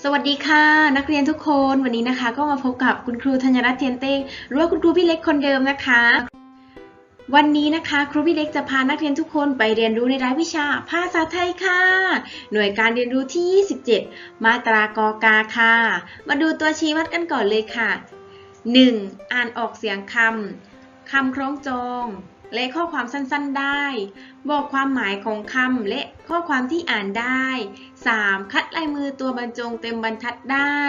สวัสดีค่ะ นักเรียนทุกคนวันนี้นะคะ ก็มาพบกับคุณครูธัญรัตน์เทียนเต้งหรือว่าคุณครูพี่เล็กคนเดิมนะคะ วันนี้นะคะครูพี่เล็กจะพานักเรียนทุกคนไปเรียนรู้ในรายวิชาภาษาไทยค่ะ หน่วยการเรียนรู้ที่ 27 มาตรากอกาค่ะ มาดูตัวชี้วัดกันก่อนเลยค่ะ 1. อ่านออกเสียงคำคำคล้องจอง และข้อความสั้นๆได้ บอกความหมายของคำและข้อความที่อ่านได้ 3. คัดลายมือตัวบรรจงเต็มบรรทัดได้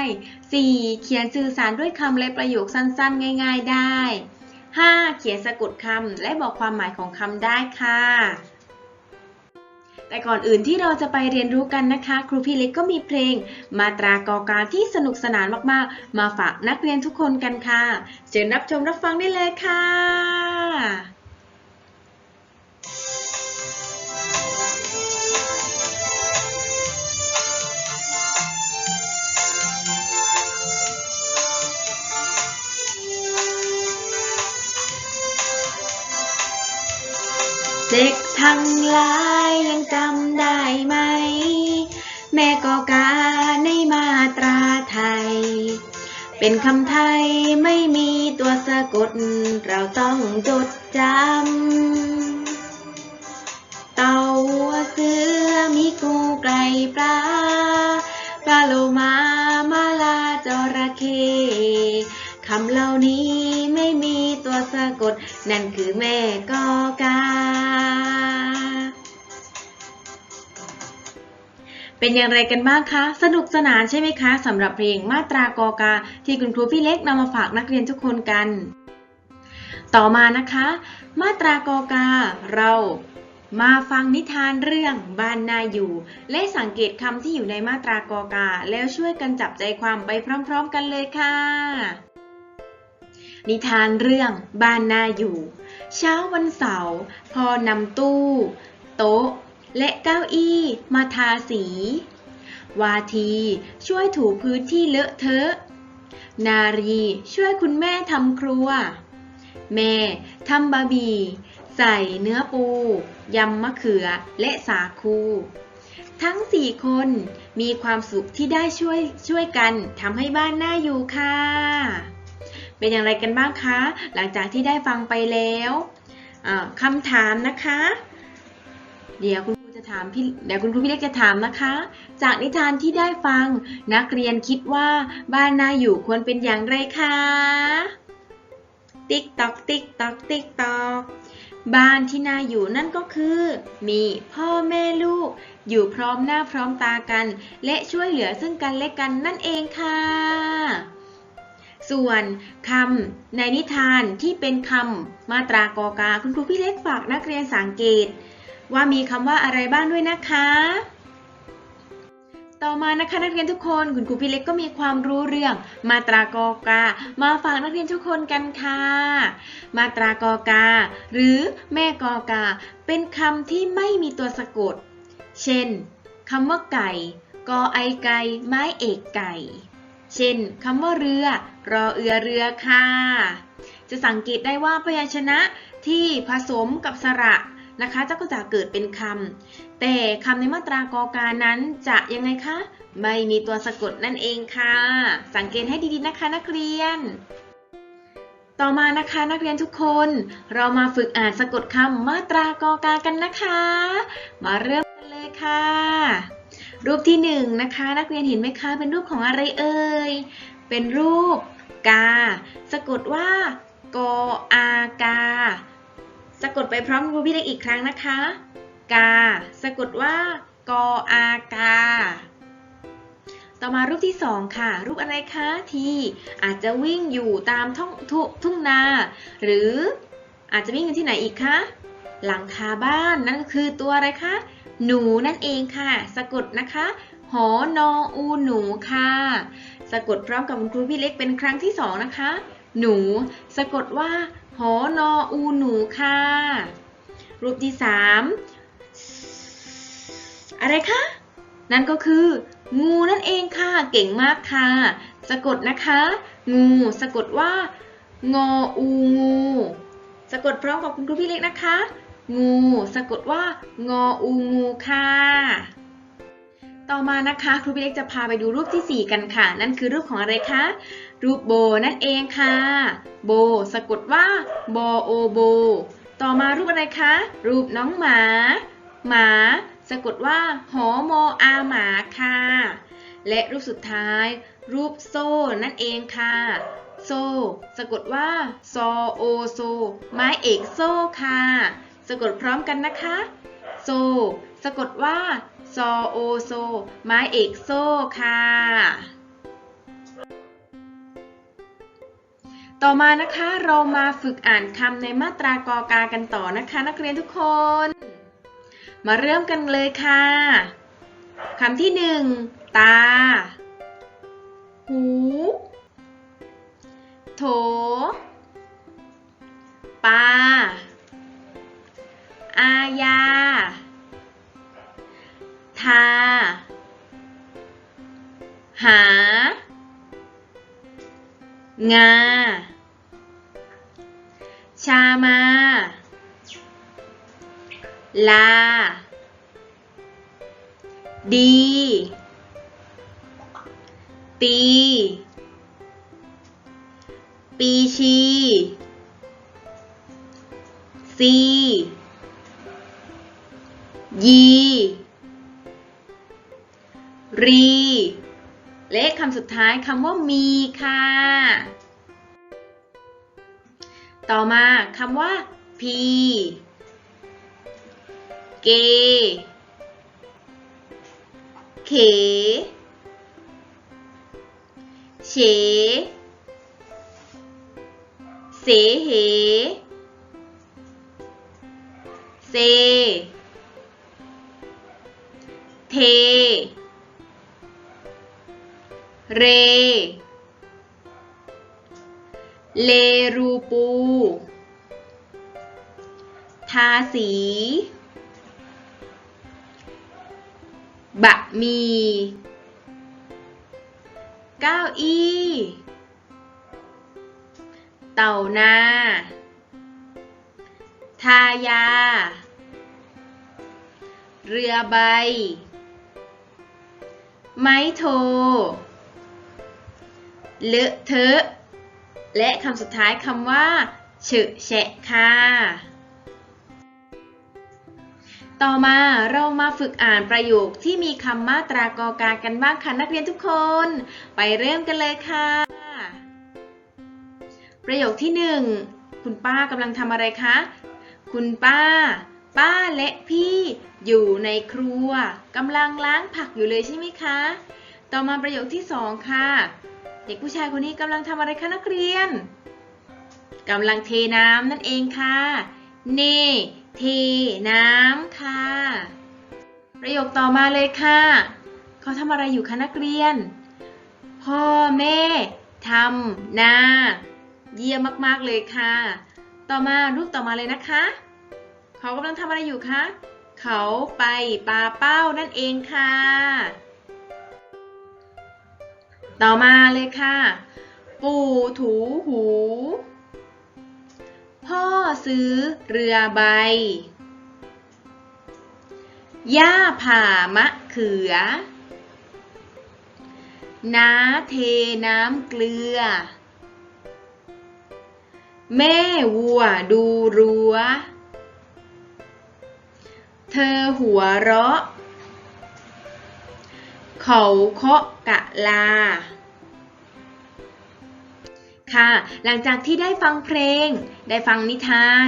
4. เขียนสื่อสารด้วยคำและประโยคสั้นๆ ง่าย ๆ ได้ 5. เขียนสะกดคำและบอกความหมายของคำได้ค่ะแต่ก่อนอื่นที่เราจะไปเรียนรู้กันนะคะ ครูพี่เล็กก็มีเพลง มาตรากอกาที่สนุกสนานมากๆ มาฝากนักเรียนทุกคนกันค่ะ เชิญรับชมรับฟังได้เลยค่ะ ทั้งหลายยังจำได้ไหม แม่กอกาในมาตราไทย เป็นคำไทยไม่มีตัวสะกด เราต้องจดจำ เต่าเสือมีกูไก่ปลาปลาโลมามาลาจระเข้คำเหล่านี้ไม่มีตัวสะกด นั่นคือแม่กอกา เป็นอย่างไรกันบ้างคะ สนุกสนานใช่ไหมคะสำหรับเพลงมาตรากอกา ที่คุณครูพี่เล็กนำมาฝากนักเรียนทุกคนกัน ต่อมานะคะ มาตรากอกา เรามาฟังนิทานเรื่องบ้านนาอยู่ และสังเกตคำที่อยู่ในมาตรากอกา แล้วช่วยกันจับใจความไปพร้อมๆกันเลยค่ะ นิทานเรื่องบ้านนาอยู่ เช้าวันเสาร์พอนำตู้ โต๊ะ และเก้าอี้มาทาสี วาทีช่วยถูพื้นที่เลอะเทอะ นารีช่วยคุณแม่ทำครัว แม่ทำบะหมี่ใส่เนื้อปู ยำมะเขือและสาคู ทั้งสี่คนมีความสุขที่ได้ช่วยช่วยกันทำให้บ้านน่าอยู่ค่ะ เป็นอย่างไรกันบ้างคะ หลังจากที่ได้ฟังไปแล้วคำถามนะคะ เดี๋ยวคุณ ถามพี่เดี๋ยวคุณครูพี่เล็กจะถามนะคะ จากนิทานที่ได้ฟังนักเรียนคิดว่าบ้านน่าอยู่ควรเป็นอย่างไรคะติ๊กตอกติ๊กตอกติ๊กตอกบ้านที่น่าอยู่นั่นก็คือ มีพ่อแม่ลูก อยู่พร้อมหน้าพร้อมตากัน และช่วยเหลือซึ่งกันและกันนั่นเองค่ะ ส่วนคำในนิทานที่เป็นคำมาตรากอกา คุณครูพี่เล็กฝากนักเรียนสังเกต ว่ามีคำว่าอะไรบ้างด้วยนะคะ ต่อมานะคะนักเรียนทุกคนคุณครูพี่เล็กก็มีความรู้เรื่อง มาตรากอกา มาฝากนักเรียนทุกคนกันค่ะ มาตรากอกา หรือแม่กอกา เป็นคำที่ไม่มีตัวสะกด เช่นคำว่าไก่กอไอไก่ไม้เอกไก่ เช่นคำว่าเรือ รอเอือเรือค่ะ จะสังเกตได้ว่าพยัญชนะที่ผสมกับสระ นะคะจะก็จะเกิดเป็นคำแต่คำในมาตรากอกานั้นจะยังไงคะ ไม่มีตัวสะกดนั่นเองค่ะ สังเกตให้ดีๆนะคะนักเรียน ต่อมานะคะนักเรียนทุกคน เรามาฝึกอ่านสะกดคำมาตรากอกากันนะคะ มาเริ่มกันเลยค่ะรูปที่หนึ่งนะคะ นักเรียนเห็นไหมคะเป็นรูปของอะไรเอ่ยเป็นรูปกา สะกดว่ากออากา สะกดไปพร้อมครูพี่เล็กอีกครั้งนะคะ กา สะกดว่ากออากา ต่อมารูปที่สองค่ะ รูปอะไรคะ ที่อาจจะวิ่งอยู่ตามท้องทุทุ่งนา หรืออาจจะวิ่งกันที่ไหนอีกคะ หลังคาบ้านนั่นคือตัวอะไรคะ หนูนั่นเองค่ะ สะกดนะคะหอนออูหนูค่ะ สะกดพร้อมกับคุณครูพี่เล็กเป็นครั้งที่สองนะคะ หนู สะกดว่า หอนออูหนูค่ะ รูปที่สามอะไรคะ นั่นก็คือ งูนั่นเองค่ะ เก่งมากค่ะ สะกดนะคะ งู สะกดว่า งออูงู สะกดพร้อมกับคุณครูพี่เล็กนะคะ งู สะกดว่า งออูงูค่ะ ต่อมานะคะ ครูพี่เล็กจะพาไปดูรูปทีสี่4 กันค่ะ นั่นคือรูปของอะไรคะ รูปโบนั่นเองค่ะ โบ สะกดว่าบโอโบ ต่อมารูปอะไรคะ รูปน้องหมา หมา สะกดว่าหอโมอาหมาค่ะ และรูปสุดท้าย รูปโซ่นั่นเองค่ะ โซสะกดว่าซโอโซ ไม้เอกโซ่ค่ะ สะกดพร้อมกันนะคะ โซ สะกดว่าซโอโซ ไม้เอกโซ่ค่ะ ต่อมานะคะเรามาฝึกอ่านคำในมาตรากอกากันต่อนะคะ นักเรียนทุกคน มาเริ่มกันเลยค่ะคำที่หนึ่งตา หู โถ ปา อาญาทา หา งา ชามา ลา ดี ปี ปีชี ซี ยี รีและคำสุดท้ายคำว่ามีค่ะ ต่อมาคำว่าพีเก เข เฉ เสเห เซ เท เร เลรูปู ทาสี บะมี เก้าอี้ เต่านา ทายา เรือใบ ไม้โท เลอะเทอะ และคำสุดท้ายคำว่าเฉะแฉะค่ะ ต่อมาเรามาฝึกอ่านประโยคที่มีคำมาตรากอกากันบ้างค่ะนักเรียนทุกคน ไปเริ่มกันเลยค่ะ ประโยคที่หนึ่งคุณป้ากำลังทำอะไรคะ คุณป้า ป้าและพี่อยู่ในครัวกำลังล้างผักอยู่เลยใช่ไหมคะ ต่อมาประโยคที่สองค่ะ เด็กผู้ชายคนนี้กำลังทำอะไรคะนักเรียนกำลังเทน้ำนั่นเองค่ะเนเทน้ำค่ะ ประโยคต่อมาเลยค่ะ เขาทำอะไรอยู่คะนักเรียน พ่อแม่ทำนาเยี่ยมมากๆเลยค่ะ ต่อมารูปต่อมาเลยนะคะ เขากำลังทำอะไรอยู่คะ เขาไปปาเป้านั่นเองค่ะ ต่อมาเลยค่ะ ปู่ถูหู พ่อซื้อเรือใบ ย่าผ่ามะเขือ น้าเทน้ำเกลือ แม่วัวดูรั้ว เธอหัวเราะ เขาเคาะกะลา ค่ะ หลังจากที่ได้ฟังเพลง ได้ฟังนิทาน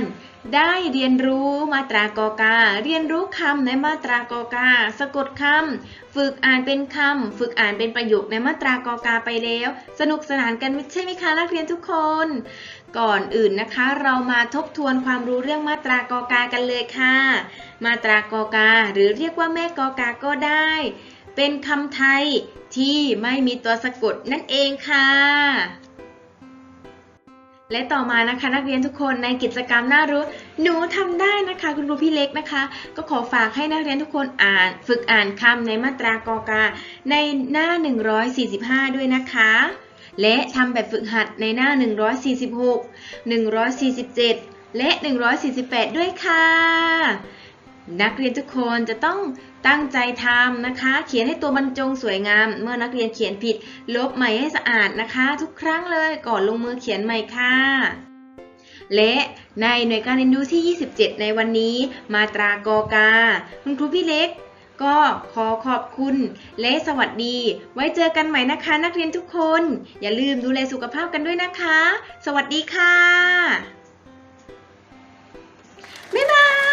ได้เรียนรู้มาตรากอกา เรียนรู้คำในมาตรากอกา สะกดคำ ฝึกอ่านเป็นคำ ฝึกอ่านเป็นประโยคในมาตรากอกาไปแล้ว สนุกสนานกันใช่ไหมคะนักเรียนทุกคน ก่อนอื่นนะคะ เรามาทบทวนความรู้เรื่องมาตรากอกากันเลยค่ะ มาตรากอกา หรือเรียกว่าแม่กอกาก็ได้ เป็นคำไทยที่ไม่มีตัวสะกดนั่นเองค่ะ และต่อมานะคะนักเรียนทุกคนในกิจกรรมน่ารู้ หนูทำได้นะคะ คุณครูพี่เล็กนะคะ ก็ขอฝากให้นักเรียนทุกคนอ่านฝึกอ่านคำในมาตรากอกา ในหน้า 145 ด้วยนะคะและทำแบบฝึกหัดในหน้า 146 147 และ 148 ด้วยค่ะ นักเรียนทุกคนจะต้องตั้งใจทำนะคะ เขียนให้ตัวบรรจงสวยงาม เมื่อนักเรียนเขียนผิด ลบใหม่ให้สะอาดนะคะ ทุกครั้งเลยก่อนลงมือเขียนใหม่ค่ะ และในหน่วยการเรียนรู้ที่ 27 ในวันนี้ มาตรากอกา คุณครูพี่เล็ก ก็ขอขอบคุณ และสวัสดี ไว้เจอกันใหม่นะคะ นักเรียนทุกคน อย่าลืมดูแลสุขภาพกันด้วยนะคะ สวัสดีค่ะ บ๊ายบาย